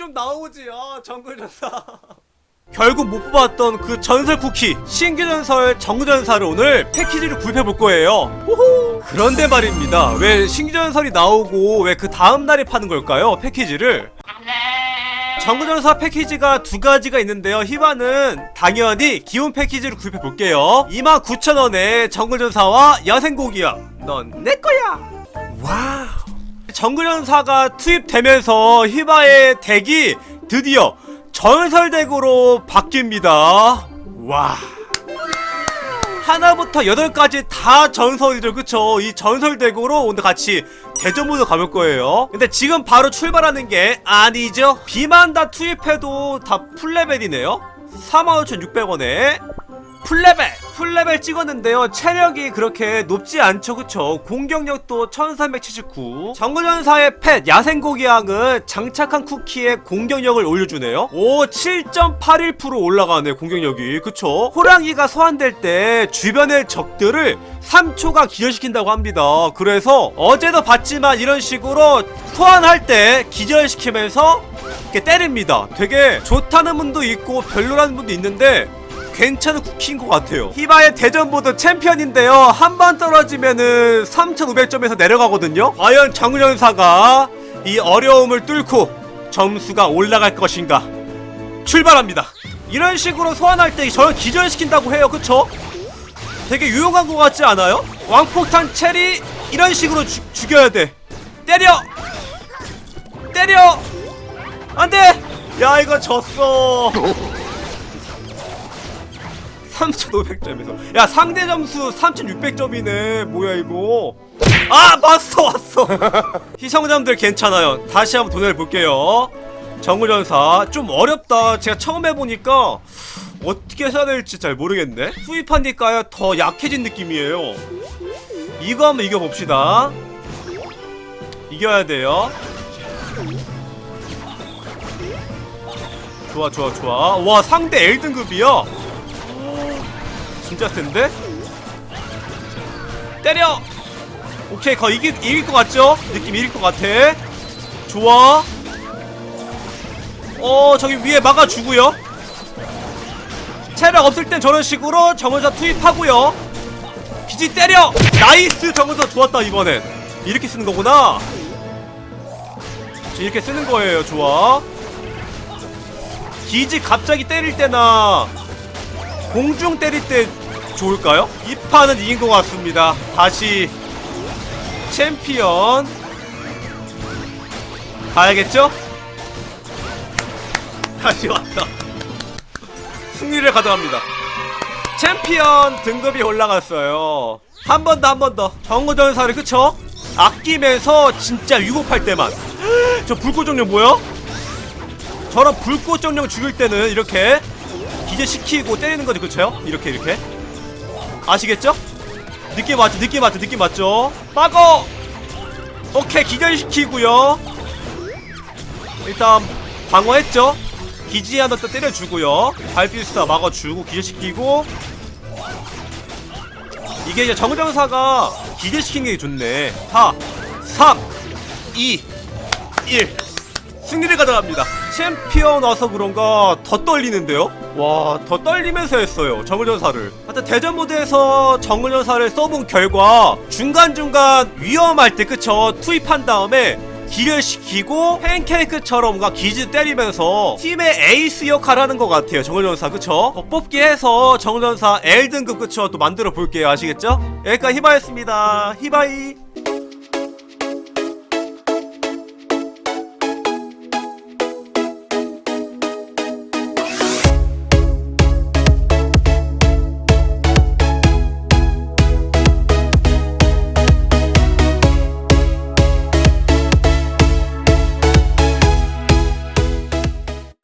좀 나오지 아 정글 전사 결국 못 뽑았던 그 전설 쿠키 신규 전설 정글전사를 오늘 패키지로 구입해 볼 거예요 호호. 그런데 말입니다 왜 신규 전설이 나오고 왜 그 다음 날에 파는 걸까요 패키지를 정글전사 패키지가 두 가지가 있는데요. 히바는 당연히 기본 패키지를 구입해 볼게요. 29,000원에 정글전사와 야생고기야. 넌 내 거야. 와우. 정글전사가 투입되면서 히바의 덱이 드디어 전설덱으로 바뀝니다. 와. 하나부터 여덟까지 다 전설이죠. 그쵸? 이 전설덱으로 오늘 같이 대전모드 가볼 거예요. 근데 지금 바로 출발하는 게 아니죠? 비만 다 투입해도 다 풀레벨이네요. 45,600원에 풀레벨 풀레벨 찍었는데요. 체력이 그렇게 높지 않죠. 그쵸? 공격력도 1379 정글전사의 펫 야생고기양은 장착한 쿠키에 공격력을 올려주네요. 오 7.81% 올라가네 공격력이. 그쵸? 호랑이가 소환될 때 주변의 적들을 3초가 기절시킨다고 합니다. 그래서 어제도 봤지만 이런 식으로 소환할 때 기절시키면서 이렇게 때립니다. 되게 좋다는 분도 있고 별로라는 분도 있는데 괜찮은 쿠키인 것 같아요. 히바의 대전보드 챔피언인데요. 한 번 떨어지면은 3,500점에서 내려가거든요. 과연 정연사가 이 어려움을 뚫고 점수가 올라갈 것인가? 출발합니다. 이런 식으로 소환할 때 저를 기절시킨다고 해요. 그쵸? 되게 유용한 것 같지 않아요? 왕폭탄 체리 이런 식으로 죽- 죽여야 돼. 때려! 때려! 안 돼! 야, 이거 졌어. 3,500점에서. 야 상대 점수 3,600점이네. 뭐야 이거? 아 마스터 왔어. 희성자분들 괜찮아요. 다시 한번 도전해 볼게요. 정우전사 좀 어렵다. 제가 처음 해보니까 어떻게 해야 될지 잘 모르겠네. 수입하니까 더 약해진 느낌이에요. 이거 한번 이겨봅시다. 이겨야 돼요. 좋아 좋아 좋아. 와 상대 L등급이야 진짜 센데? 때려! 오케이 거 이길, 이길 것 같죠? 느낌 이길 것 같아 좋아 어 저기 위에 막아주고요 체력 없을 땐 저런 식으로 정원사 투입하고요 기지 때려! 나이스 정원사 좋았다 이번엔 이렇게 쓰는 거구나 이렇게 쓰는 거예요 좋아 기지 갑자기 때릴 때나 공중 때릴 때 좋을까요? 이 판은 이긴 것 같습니다. 다시 챔피언 가야겠죠? 다시 왔다. 승리를 가져갑니다. 챔피언 등급이 올라갔어요. 한 번 더, 한 번 더. 정거전사를 그쵸? 아끼면서 진짜 유급할 때만. 저 불꽃정령 뭐야? 저런 불꽃정령 죽일 때는 이렇게 기재시키고 때리는 거죠 그쵸? 이렇게 이렇게 아시겠죠? 느낌 맞죠? 느낌 맞죠? 느낌 맞죠? 빠고! 오케이 기절시키고요 일단 방어했죠? 기지 하나 또 때려주고요 발필스타 막아주고 기절시키고 이게 이제 정정사가 기절시킨 게 좋네 4 3 2 1 승리를 가져갑니다. 챔피언 와서 그런가 더 떨리는데요? 와, 더 떨리면서 했어요. 정글전사를. 하여튼 대전 모드에서 정글전사를 써본 결과 중간중간 위험할 때 그쵸? 투입한 다음에 기절시키고 팬케이크처럼 뭔가 기지 때리면서 팀의 에이스 역할을 하는 것 같아요 정글전사 그쵸? 더 뽑기 해서 정글전사 L등급 그쵸? 또 만들어 볼게요 아시겠죠? 여기까지 히바였습니다 히바이